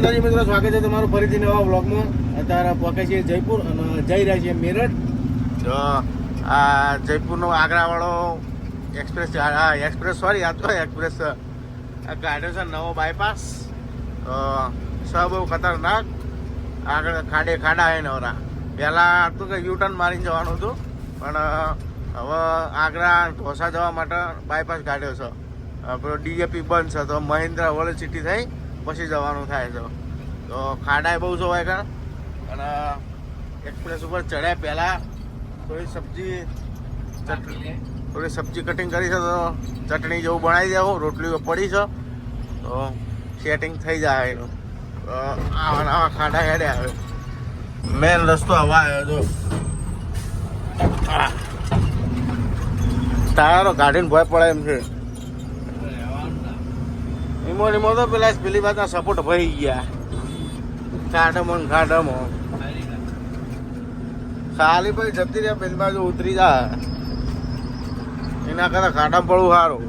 માતાજી મિત્રો, સ્વાગત છે તમારું ફરીથી નવા બ્લોગમાં અત્યારે પહોંચે છે જયપુર અને જઈ રહ્યા છીએ મેરઠ. જો, આ જયપુરનો આગ્રાવાળો એક્સપ્રેસ, આ એક્સપ્રેસ, સોરી, આ તો એક્સપ્રેસ કાઢ્યો છે નવો બાયપાસ સ બહુ ખતરનાક. આગળ ખાડે ખાડા હે નવરા પહેલાં હતું કે યુટર્ન મારીને જવાનું હતું, પણ હવે આગ્રા ઢોસા જવા માટે બાયપાસ કાઢ્યો છે. આપણો ડીએપી બંધ છે, તો મહિન્દ્રા સિટી થઈ. પછી જવાનું થાય છે. તો ખાડાએ બહુ જોવાય કર અને એક્સપ્રેસ ઉપર ચડ્યા પહેલાં થોડી સબ્જી ચટણી થોડી સબ્જી કટિંગ કરી છે તો ચટણી જેવું બનાવી દેવું. રોટલીઓ પડી છે. તો સેટિંગ થઈ જાય એનું. આવા આવા ખાડા હેડે આવે. મેન રસ્તો હવા આવ્યો તો તારો ગાડીને ભય પડે એમ છે. ઈમો તો પેલા પેલી વાત સપોર્ટ ભરી ગયા. ખાડમો ને ખાડમો. ખાલી પછી જતી રહ્યા, પેલી બાજુ ઉતરી જા. એના કરતા ખાડામાં પડવું સારું.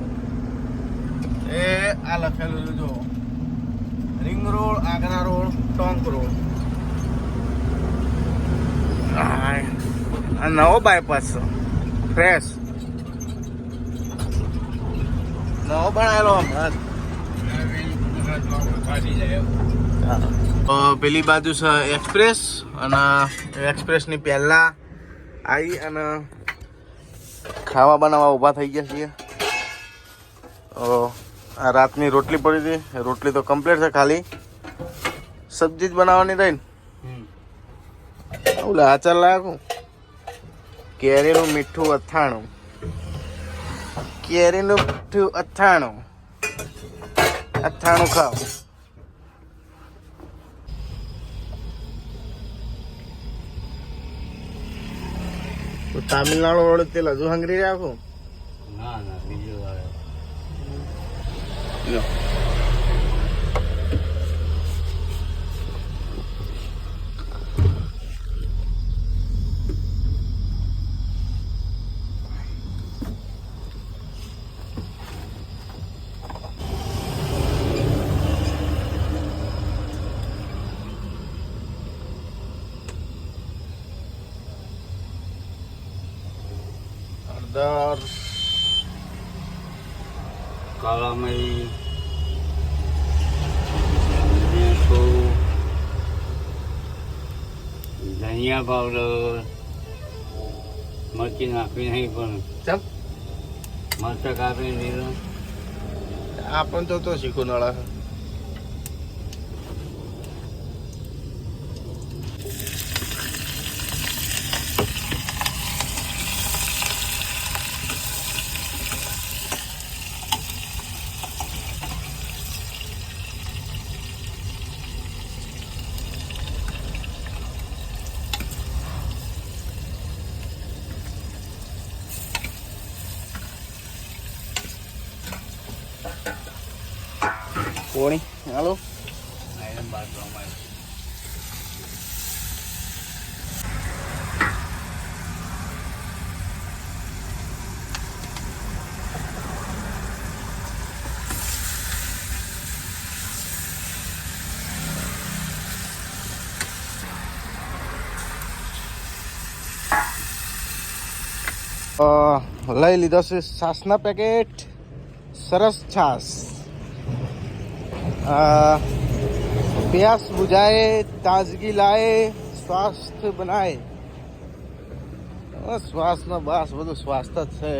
એ આ લખેલું જો. Ring road, Agra road, Tonk road. નવો બાયપાસ ફ્રેશ નવો બનાવેલો હમણાં પેલી બાજુ છે એક્સપ્રેસ અને એક્સપ્રેસની પહેલા આવી અને ખાવા બનાવવા ઊભા થઈ ગયા છીએ. આ રાતની રોટલી પડી હતી. રોટલી તો કમ્પ્લીટ છે ખાલી. સબ્જી જ બનાવવાની રહી ને. ઓલા આચાર લાગુ કેરીનું મીઠું અથાણું. કેરીનું મીઠું અથાણું. અથાણું ખાઓ. તામિલનાડુ વાળું તેલ હજુ હંગરી રાખું? ના ના બીજું હળદર કાળા મરી મીઠું ધનિયા પાવડર મરચી નાખવી નહીં પણ ચમ? મરચાં કાપી દીધું આપણ તો તો શીખું નળા કોણી હાલો આયરન બાથરૂમ અ, લઈ લીધો છે છાસના પેકેટ. સરસ છાસ. પ્યાસ બુજાય, તાજગી લાવે સ્વાસ્થ્ય બનાય. શ્વાસનો બાસ, બધું સ્વાસ્થ્ય જ છે.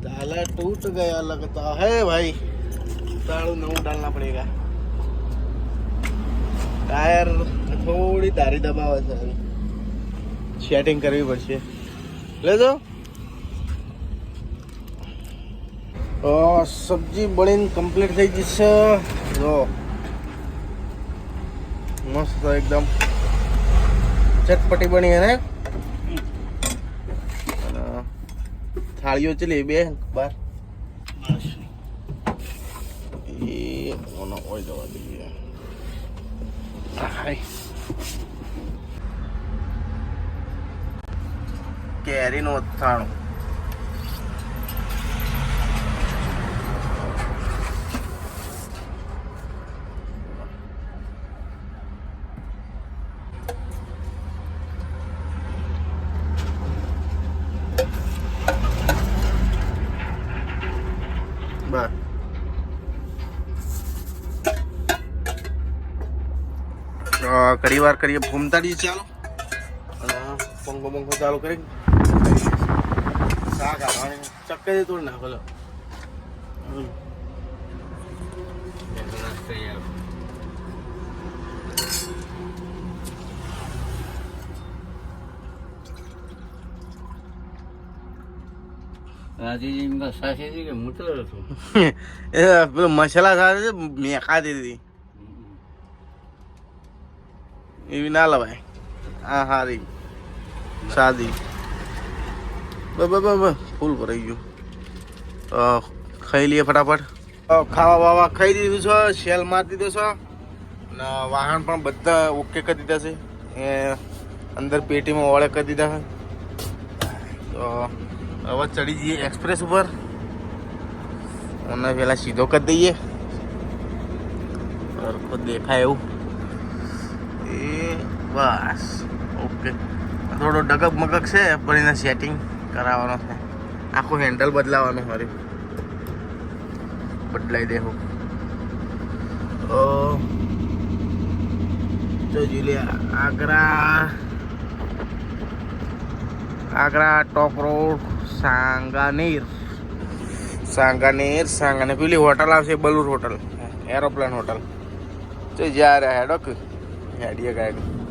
ડાલા તૂટ ગયા લગતા. હે ભાઈ તાળું નવું ડાલના પડેગા ટાયર થોડી તારી દબાવે છે. સેટિંગ કરવી પડશે. લેજો. સબ્જી બળીને કમ્પ્લીટ થઈ જશે જો. મસ્ત એકદમ. ચટપટી બની એને. થાળીઓ ચલી બે, બાર. એ, ઓનો ઓય જવા દઈએ. હાય કેરીનું અથાણું. ઘડી વાર કરીએ. ભૂમતાડી ચાલો. અને પંખો પંખો ચાલુ કરી. શાક આવવાની ચક્કરી તોડ નાખો લો. મસાલા સાથે મેકા દીધી એવી ના લવાય. આ હારી. સાદી. ફૂલ ભરાઈ ગયું. ખાઈ લઈએ ફટાફટ. ખાવા વાવા ખાઈ દીધું છે, શેલ મારી દીધો છે. અને વાહન પણ બધા ઓકે કરી દીધા છે. એ અંદર પેટીમાં ઓળે કરી દીધા છે. તો હવે ચડી જઈએ એક્સપ્રેસ ઉપર. અને પેલા સીધો કરી દઈએ. સરખો દેખાય એવું. એ, બસ. ઓકે. થોડો ડગક મગક છે, પણ એના સેટિંગ કરાવવાનો છે. આખું હેન્ડલ બદલાવાનું મારે. બદલાઈ દેવું તો લે, આગ્રા આગ્રા ટોપ રોડ સાંગાનેર. સાંગાનેર સાંગાનેર. પેલી હોટલ આવશે, બલુર હોટલ એરોપ્લેન હોટલ તો જ્યારે હેડો કે. હેડીએ ગાડી.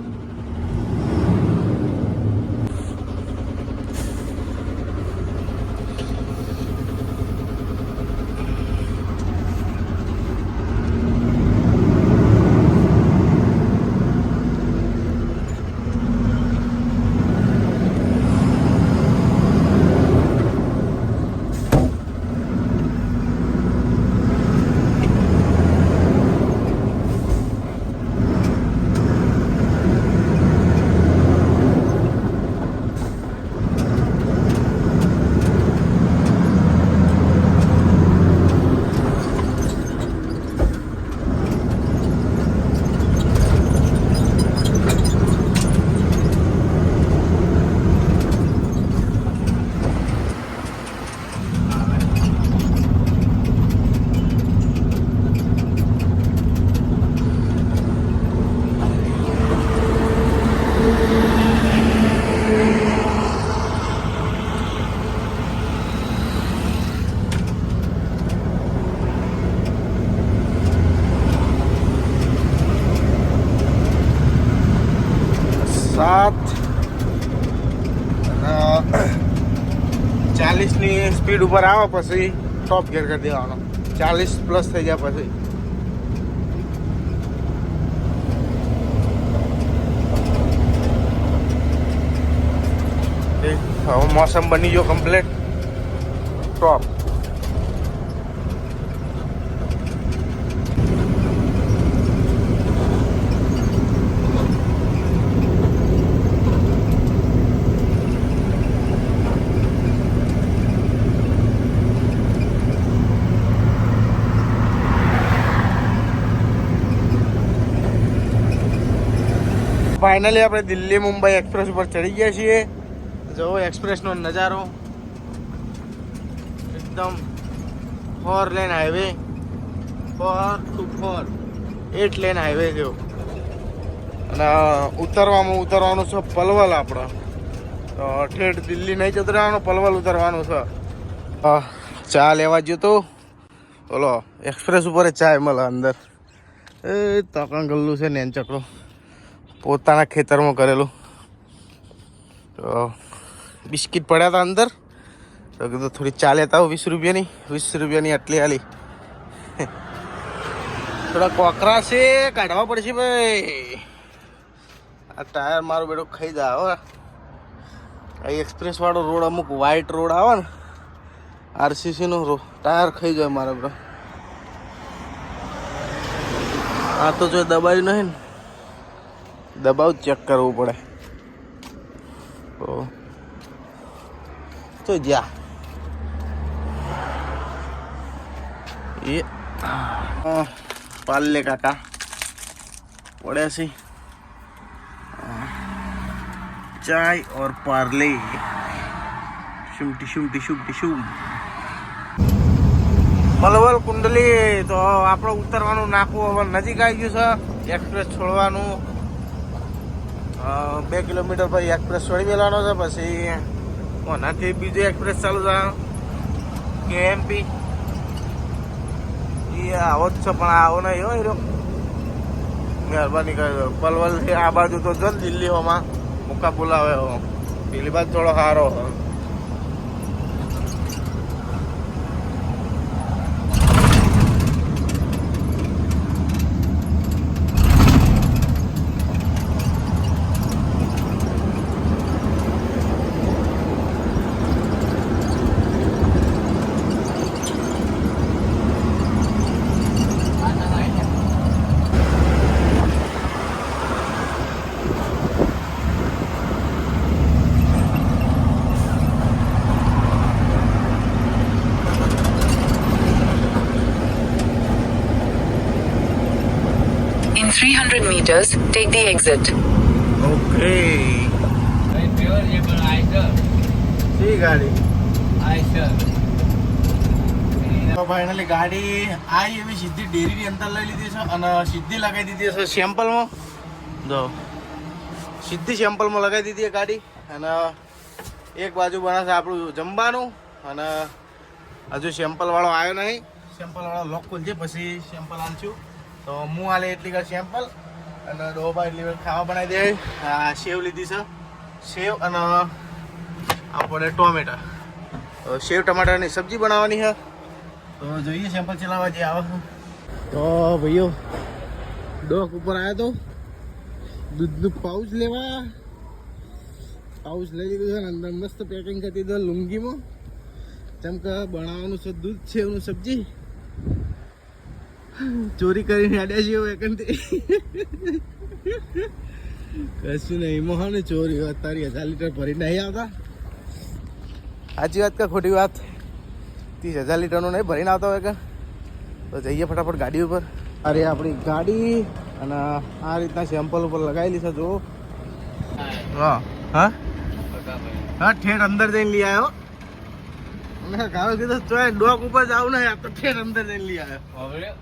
ઉપર આવે પછી ટોપ ગેર કરી દેવાનો. ચાલીસ પ્લસ થઈ જાય પછી. હવે મોસમ બની ગયો કમ્પ્લેટ ટોપ ફાઇનલી આપણે દિલ્હી મુંબઈ એક્સપ્રેસ ઉપર ચડી ગયા છીએ. જો એક્સપ્રેસનો નજારો એકદમ four lane highway. Four to four. Eight lane highway જો અને ઉતરવામાં ઉતરવાનું છે પલવલ આપણે. તો ઠેઠ દિલ્હી નહીં જતું પલવલ ઉતરવાનું છે. ચા લેવા ગયો તો? બોલો એક્સપ્રેસ ઉપર ચા મળે અંદર. એ તકણ ગલ્લું છે નેન ચકડો. પોતાના ખેતરમાં કરેલું. તો બિસ્કિટ પડ્યા હતા અંદર. તો કીધું થોડી ચાલ્યા હતા વીસ રૂપિયાની. વીસ રૂપિયાની આટલી આલી. થોડા કોકરા છે, કાઢવા પડશે ભાઈ. આ ટાયર મારું બેટું ખાઈ જાય, હો. આ એક્સપ્રેસ વાળો રોડ અમુક વ્હાઈટ રોડ આવે ને આરસીસી નો ટાયર ખાઈ જાય મારા બ્રો આ તો જો દબાયું નહીં ને. દબાવ ચેક કરવું પડે. તો જા. એ. અ, પાલ્લે કાકા. પડ્યા છે. ચાય ઓર પાર્લે. શુમટી શુમટી શુમટી શુમ મલવલ કુંડલી તો આપણે ઉતરવાનું નાખવું હવે નજીક આવી ગયું છે. એક્સપ્રેસ છોડવાનું. બે કિલોમીટર પછી એક્સપ્રેસ છોડી મેળવાનો છે, પછી ઓનાથી બીજો એક્સપ્રેસ ચાલુ થાય. કે એમપી એ આવો જ છે, પણ આવો નહીં હોય રહ્યો મહેરબાની કરી દો પલવલથી આ બાજુ તો જો દિલ્હીઓમાં. મુકા બોલાવે પેલી બાજુ થોડો સારો હો. 300 meters, take the exit. Okay ભાઈ પણ આયસર સી ગાડી તો ફાઇનલી ગાડી આવી એવી સીધી ડેરીની અંદર લઈ લીધી છે અને સીધી લગાવી દીધી છે સેમ્પલમાં જો. સીધી સેમ્પલમાં લગાવી દીધી છે ગાડી. અને એક બાજુ બનાવશે આપણું જમવાનું અને હજુ સેમ્પલવાળો આવ્યો નહીં. સેમ્પલવાળો લોક ખોલજે પછી સેમ્પલ આલશું. તો હું આલે એટલી કર સેમ્પલ અને ડોબા એટલી વાર ખાવા બનાવી દે. આ સેવ લીધી છે. સેવ અને આપણે ટોમેટા. સેવ ટમાટાની સબ્જી બનાવવાની છે. તો જોઈએ સેમ્પલ ચલાવવા જે આવે તો ભાઈઓ, ડોક ઉપર આવ્યો તો. દૂધનું પાઉચ લેવા. પાઉચ લઈ લીધું છે ને અંદર મસ્ત પેકિંગ કરી દીધું લુંગીમાં. જેમ કે બનાવવાનું છે દૂધ છે એનું સબ્જી. ચોરી કરીને આડ્યા છીએ વેકનથી કશું નહીં મોહન ચોરી વાત તારી હજાર લીટર ભરી નહીં આવતા. સાચી વાત કે ખોટી વાત? ત્રીસ હજાર લીટરનું નહીં ભરીને આવતા હોય કે? તો જઈએ ફટાફટ ગાડી ઉપર. અરે આપણી ગાડી અને આ રીતના સેમ્પલ ઉપર લગાવેલી છે જો હા હા? હા ઠેઠ અંદર જઈને લઈ આવ્યો. મેં ગાળો કીધું, ચોય ડોક ઉપર જાવ ને આ તો ઠેઠ અંદર જઈને લઈ આવ્યો.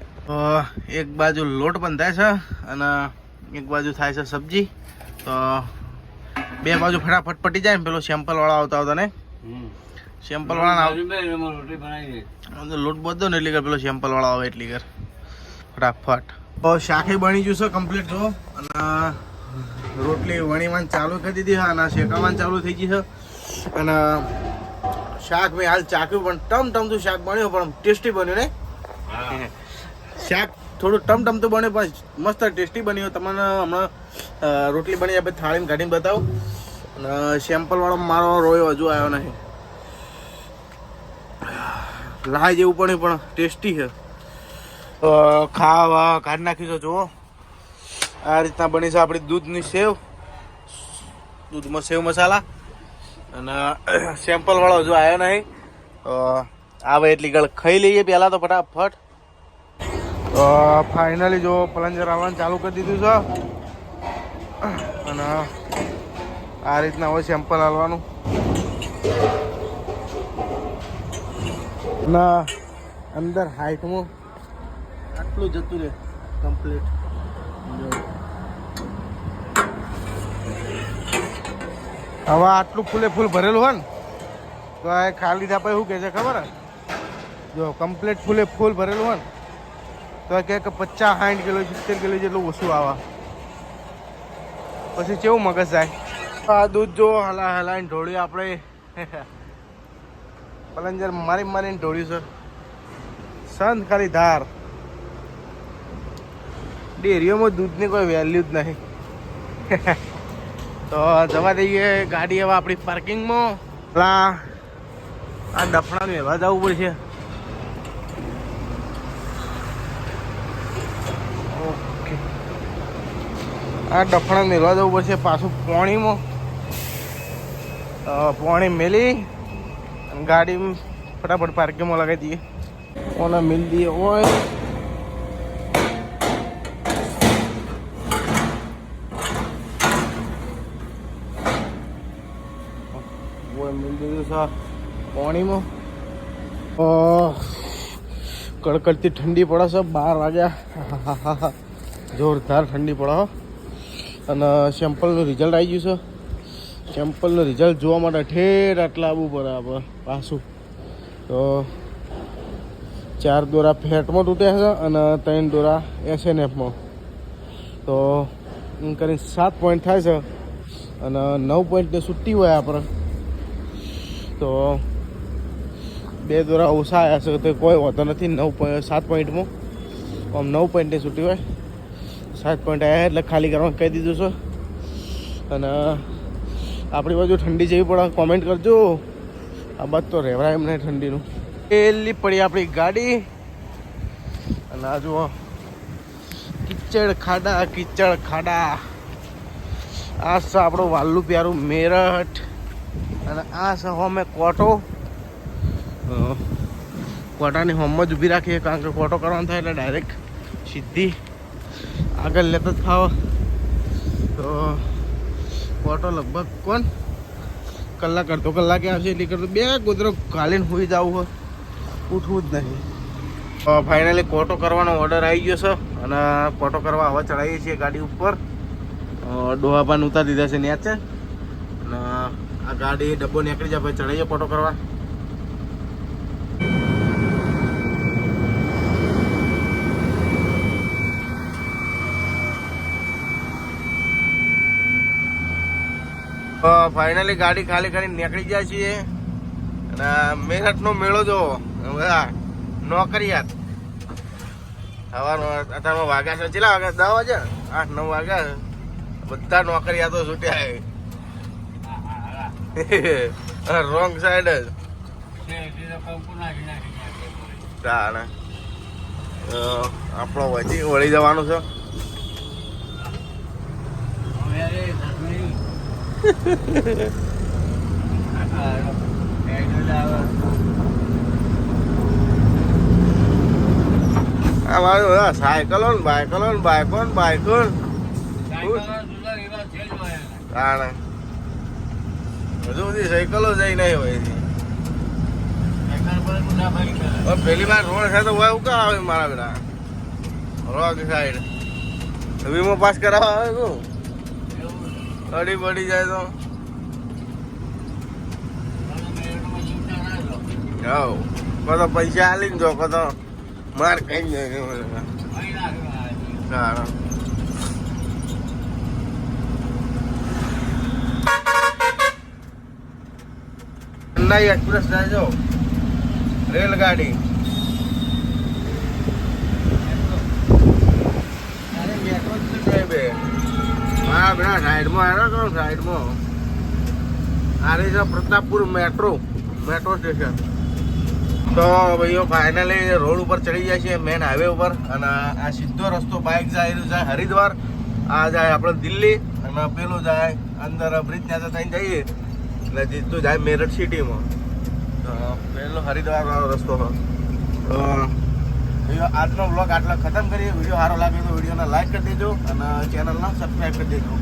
એક બાજુ લોટ પણ થાય છે અને એક બાજુ થાય છે સબ્જી. તો બે બાજુ ફટાફટ પટી જાય ને પેલો સેમ્પલ વાળા આવતા આવતા ને. સેમ્પલવાળા લોટ બધો ને એટલી કર પેલો સેમ્પલ વાળો આવે એટલી કર ફટાફટ. તો શાખી બની ગયું છે કમ્પ્લીટ જો. અને રોટલી વણીવાન ચાલુ કરી દીધી છે અને શેકાવાન ચાલુ થઈ ગઈ છે. અને શાક મેં હાલ ચાખ્યું પણ ટમ ટમ તો શાક બન્યું પણ ટેસ્ટી બન્યું ને. હા. શાક થોડું ટમ ટમ તો બને, પણ મસ્ત ટેસ્ટી બન્યું. તમને હમણાં રોટલી બની, આપણે થાળીમાં કાઢીને બતાવું. અને સેમ્પલવાળો મારો રોયો, હજુ આવ્યો નહીં. લાય જેવું પણ પણ ટેસ્ટી છે. ખાવા કાઢી નાખી તો જુઓ. આ રીતના બની છે આપણી દૂધની સેવ. દૂધમાં સેવ મસાલા. અને સેમ્પલવાળો હજુ આવ્યો નહીં. આવે એટલી ગળ ખાઈ લઈએ પહેલાં તો ફટાફટ. ફાઇનલી જો પ્લન્જર આવવાનું ચાલુ કરી દીધું છે. અને આ રીતના હોય સેમ્પલ આવવાનું ના અંદર હાઈટમાં આટલું જતું રહે કમ્પ્લીટ હવે આટલું ફૂલે ફૂલ ભરેલું હોય ને, તો આ ખાલી ધાપા શું કહે છે ખબર? જો કમ્પ્લીટ ફૂલે ફૂલ ભરેલું હોય ને તો કહે કે પચાસ સાઠ કિલો, સિત્તેર કિલો જેટલું ઓછું આવે. પછી કેવું મગજ જાય? આ દૂધ જો હલા હલાઈને ઢોળ્યું આપણે. પલંજર મારી મારીને ઢોળ્યું છે સંત ખાલી ધાર. ડેરીઓમાં દૂધની કોઈ વેલ્યુ જ નહીં. તો જવા દઈએ ગાડી હવે આપણી પાર્કિંગમાં આ ડફણાનું એવા જવું પડશે. આ ડફણા મેળવા જવું પડશે પાછું પોણીમાં. પોણી મેલી અને ગાડી ફટાફટ પાર્કિંગમાં લગાવી દઈએ. ઓના મિલ દઈએ હોય મિલ પોણીમાં. કડકડતી ઠંડી પડે છે બાર વાગ્યા. જોરદાર ઠંડી પડે અને સેમ્પલનું રિઝલ્ટ આવી ગયું છે. સેમ્પલનું રિઝલ્ટ જોવા માટે ઠેર આટલા આવવું પડે આપણે પાછું. તો ચાર દોરા ફેટમાં તૂટ્યા છે અને ત્રણ દોરા એસએનએફમાં તો એમ કરીને સાત પોઈન્ટ થાય છે અને નવ પોઈન્ટ છૂટી હોય આપણે તો બે દોરા ઓછા આવ્યા છે, તો કોઈ હોતો નથી, નવ પોઈન્ટ સાત પોઈન્ટમાં આમ નવ પોઈન્ટે છૂટી હોય. સાત પોઈન્ટ આવ્યા એટલે ખાલી કરવા કહી દીધું છું. અને આપણી બાજુ ઠંડી જેવી પડે કોમેન્ટ કરજો. આ બાદ તો રહેવાય એમ નહીં ઠંડીનું. પહેલી પડી આપણી ગાડી. અને આ જુઓ. કિચડ ખાડા કિચડ ખાડા. આ છે આપણું વાલ્લું પ્યારું મેરઠ. અને આ છે હોમે કોટો. કોટાની હોમમાં જ ઊભી રાખીએ કારણ કે કોટો કરવાનો થાય એટલે ડાયરેક્ટ સીધી આગળ લેતા જ ફાવ તો કોટો લગભગ કોણ? કલાક, અડધો કલાકે આવશે એટલી કરતો, બે કૂતરો કાલીને હોઈ જવું હોય ઉઠવું જ નહીં. ફાઇનલી કોટો કરવાનો ઓર્ડર આવી ગયો છે અને કોટો કરવા હવે ચડાવીએ છીએ ગાડી ઉપર. ડોહાપાન ઉતારી દીધા છે ન્યા છે અને આ ગાડી ડબ્બો નીકળી જાય, પછી ચડાવીએ કોટો કરવા. ફાઇનલી ગાડી ખાલી ખાલી નીકળી જાય છીએ. અને મેરઠનો મેળો જો બધા નોકરિયાત. સવારનો અત્યારમાં વાગ્યા છે. કેટલા વાગ્યા? દસ વાગ્યા આઠ, નવ વાગ્યા. બધા નોકરિયાતો છૂટ્યા રોંગ સાઈડ જ. આપણો વળી જવાનું છે. આ મારું બધા સાયકલો ને બાયકલો ને બાયકો ને બાયકો હજુ બધી સાયકલો જઈ નહીં હોય પેલી વાર રોડ છે તો હોય ઉકા આવે મારા બેટા? રોગ સાઈડ વીમો પાસ કરાવવા આવે તું અડી બળી જાય તો. જાઓ કતો પૈસા આલીને જો કતો માર કઈ જાય સારું. ચેન્નાઈ એક્સપ્રેસ જાય રેલગાડી અરે મેટ્રો જ નથી જાય બે હા બેટા સાઈડમાં આવ્યો હતો સાઈડમાં આ રહી છે પ્રતાપપુર મેટ્રો મેટ્રો સ્ટેશન. તો ભાઈઓ ફાઇનલી રોડ ઉપર ચડી જાય છે મેન હાઈવે ઉપર. અને આ સીધો રસ્તો બાઇક જાય, એનું જાય હરિદ્વાર. આ જાય આપણે દિલ્હી. અને પેલું જાય અંદર બ્રિજ ત્યાં થઈને જઈએ. એટલે જીતું જાય મેરઠ સિટીમાં તો પેલો હરિદ્વાર રસ્તો તો આજનો બ્લોગ આટલો ખતમ કરીએ. વીડિયો સારો લાગે તો વિડીયોને લાઈક કરી દેજો અને ચેનલને સબસ્ક્રાઈબ કરી દેજો.